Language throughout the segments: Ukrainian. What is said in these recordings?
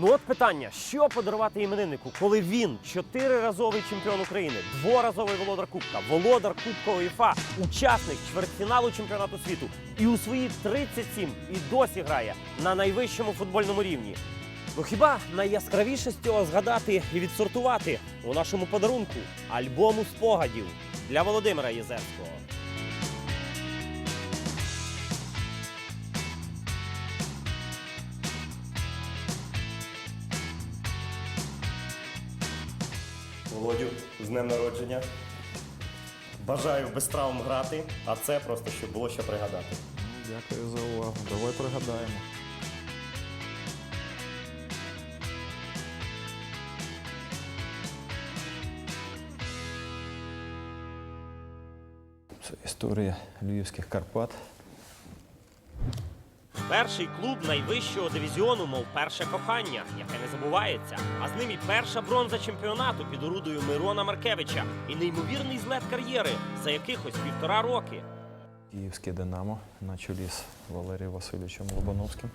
Ну от питання: що подарувати імениннику, коли він чотириразовий чемпіон України, дворазовий володар Кубка, володар Кубка УЄФА, учасник чвертьфіналу чемпіонату світу і у свої 37 і досі грає на найвищому футбольному рівні. Ну хіба найяскравіше з цього згадати і відсортувати у нашому подарунку альбому спогадів для Володимира Єзерського. Володю, з днем народження. Бажаю без травм грати, а це просто щоб було що пригадати. Дякую за увагу. Давай пригадаємо. Це історія львівських Карпат. Перший клуб найвищого дивізіону, мов перше кохання, яке не забувається. А з ним і перша бронза чемпіонату під орудою Мирона Маркевича і неймовірний злет кар'єри за якихось півтора роки. Київське Динамо на чолі з Валерієм Васильовичем Лобановським.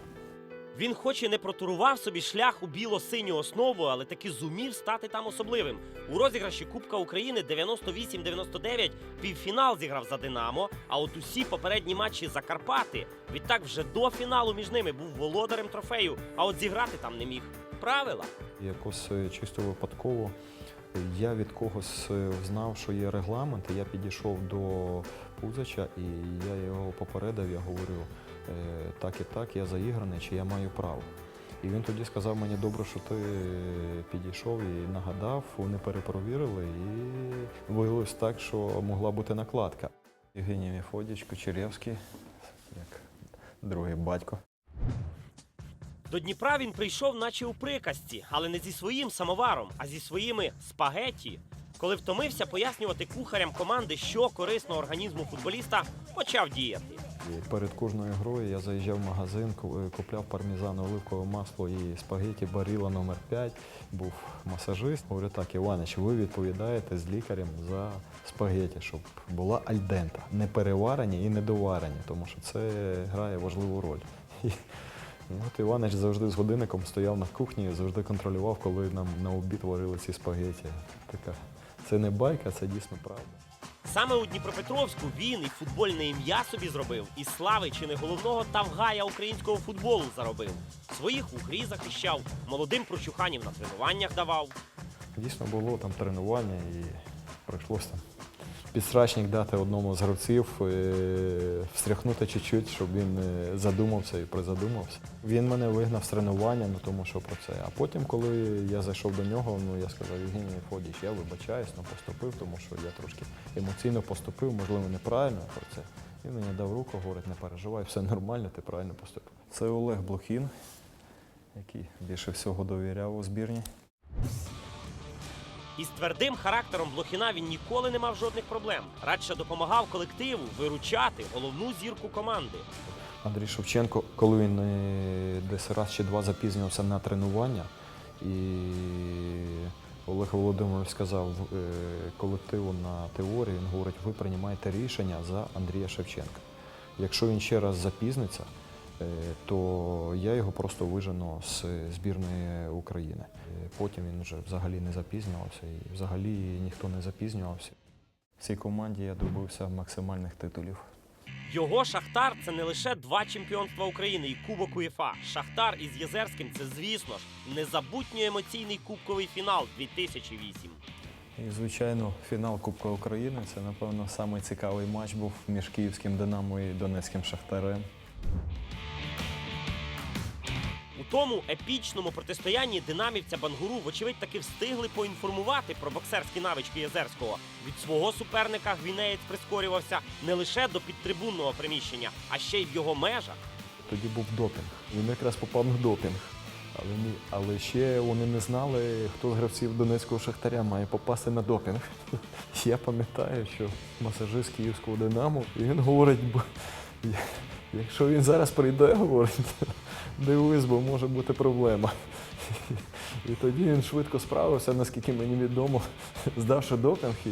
Він хоч і не протурував собі шлях у біло-синю основу, але таки зумів стати там особливим. У розіграші Кубка України 98-99 півфінал зіграв за Динамо, а от усі попередні матчі за Карпати. Відтак вже до фіналу між ними був володарем трофею, а от зіграти там не міг. Правила. Якось е, чисто випадково я від когось е, знав, що є регламент, і я підійшов до Пузача і я його попередив, я говорю, так і так, я заіграний, чи я маю право. І він тоді сказав мені, добре, що ти підійшов і нагадав, вони перепровірили, і виявилось так, що могла бути накладка. Євгеній Мефодіч, Кучерєвський, як другий батько. До Дніпра він прийшов, наче у приказці, але не зі своїм самоваром, а зі своїми спагеті. Коли втомився пояснювати кухарям команди, що корисно організму футболіста, почав діяти. Перед кожною грою я заїжджав в магазин, е, купляв пармезан, оливкове масло і спагеті Баріла номер 5 Був масажист. Говорю, так, Іванич, ви відповідаєте з лікарем за спагеті, щоб була альдента, не переварені і не доварені, тому що це грає важливу роль. От Іванич завжди з годинником стояв на кухні завжди контролював, коли нам на обід варили ці спагеті. Така, це не байка, це дійсно правда. Саме у Дніпропетровську він і футбольне ім'я собі зробив, і слави чи не головного тавгая українського футболу заробив. Своїх у грі захищав, молодим прочуханів на тренуваннях давав. Дійсно було там тренування і прийшлося там підсрачник дати одному з гравців, е, встряхнути чуть-чуть, щоб він е, задумався і призадумався. Він мене вигнав з тренування, ну тому що про це. А потім, коли я зайшов до нього, ну я сказав, Євгеній Фодіч, я вибачаюсь, ну поступив, тому що я трошки емоційно поступив, можливо, неправильно про це. Він мені дав руку, говорить, не переживай, все нормально, ти правильно поступив. Це Олег Блохін, який більше всього довіряв у збірні. Із твердим характером Блохіна він ніколи не мав жодних проблем. Радше допомагав колективу виручати головну зірку команди. Андрій Шевченко, коли він е, десь раз чи два запізнювався на тренування, і Олег Володимирович сказав е, колективу на теорії, він говорить, ви приймаєте рішення за Андрія Шевченка. Якщо він ще раз запізниться, то я його просто вижену з збірної України. Е, Потім він вже взагалі не запізнювався і взагалі ніхто не запізнювався. В цій команді я добився максимальних титулів. Його Шахтар це не лише два чемпіонства України і Кубок УЄФА. Шахтар із Єзерським це, звісно ж, незабутньо емоційний кубковий фінал 2008. І, звичайно, фінал Кубка України це, напевно, самий цікавий матч був між київським Динамо і Донецьким Шахтарем. У тому епічному протистоянні динамівця Бангуру, вочевидь, таки встигли поінформувати про боксерські навички Єзерського. Від свого суперника гвінеєць прискорювався не лише до підтрибунного приміщення, а ще й в його межах. Тоді був допінг. Він якраз попав на допінг. Але, ні, але ще вони не знали, хто з гравців Донецького Шахтаря має попасти на допінг. Я пам'ятаю, що масажист київського Динамо, він говорить, якщо він зараз прийде, говорить, дивись, бо може бути проблема. І тоді він швидко справився, наскільки мені відомо, здавши допінг і,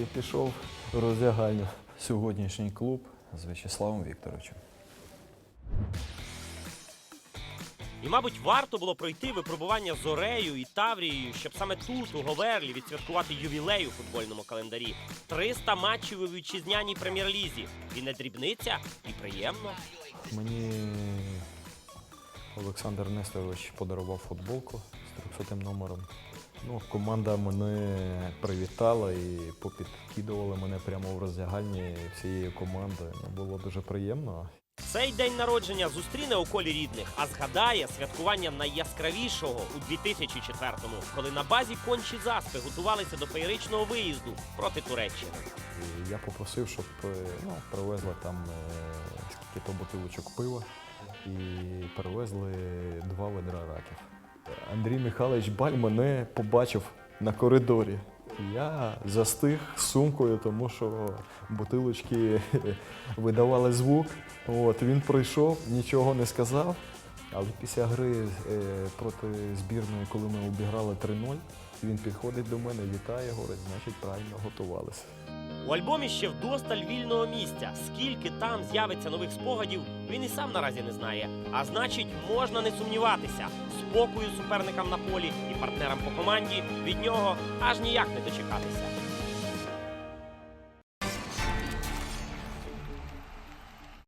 і пішов в роздягальню. Сьогоднішній клуб з В'ячеславом Вікторовичем. І, мабуть, варто було пройти випробування з Орею і Таврією, щоб саме тут, у Говерлі, відсвяткувати ювілей у футбольному календарі. 300 матчів у вітчизняній прем'єр-лізі. І не дрібниця, і приємно. Мені Олександр Нестерович подарував футболку з 300 номером. Ну, команда мене привітала і попідкидувала мене прямо в роздягальні всією командою. Ну, було дуже приємно. Цей день народження зустріне у колі рідних, а згадає святкування найяскравішого у 2004-му, коли на базі кончі заспи готувалися до феєричного виїзду проти Туреччини. І я попросив, щоб е, ну, привезли там е, скільки то бутилочок пива і привезли два ведра раків. Андрій Михайлович Баль мене побачив на коридорі. Я застиг сумкою, тому що бутилочки видавали звук. От, він прийшов, нічого не сказав. Але після гри е, проти збірної, коли ми обіграли 3-0, він підходить до мене, вітає, говорить, значить правильно готувалися. У альбомі ще вдосталь вільного місця. Скільки там з'явиться нових спогадів, він і сам наразі не знає. А значить, можна не сумніватися. Спокою суперникам на полі і партнерам по команді від нього аж ніяк не дочекатися.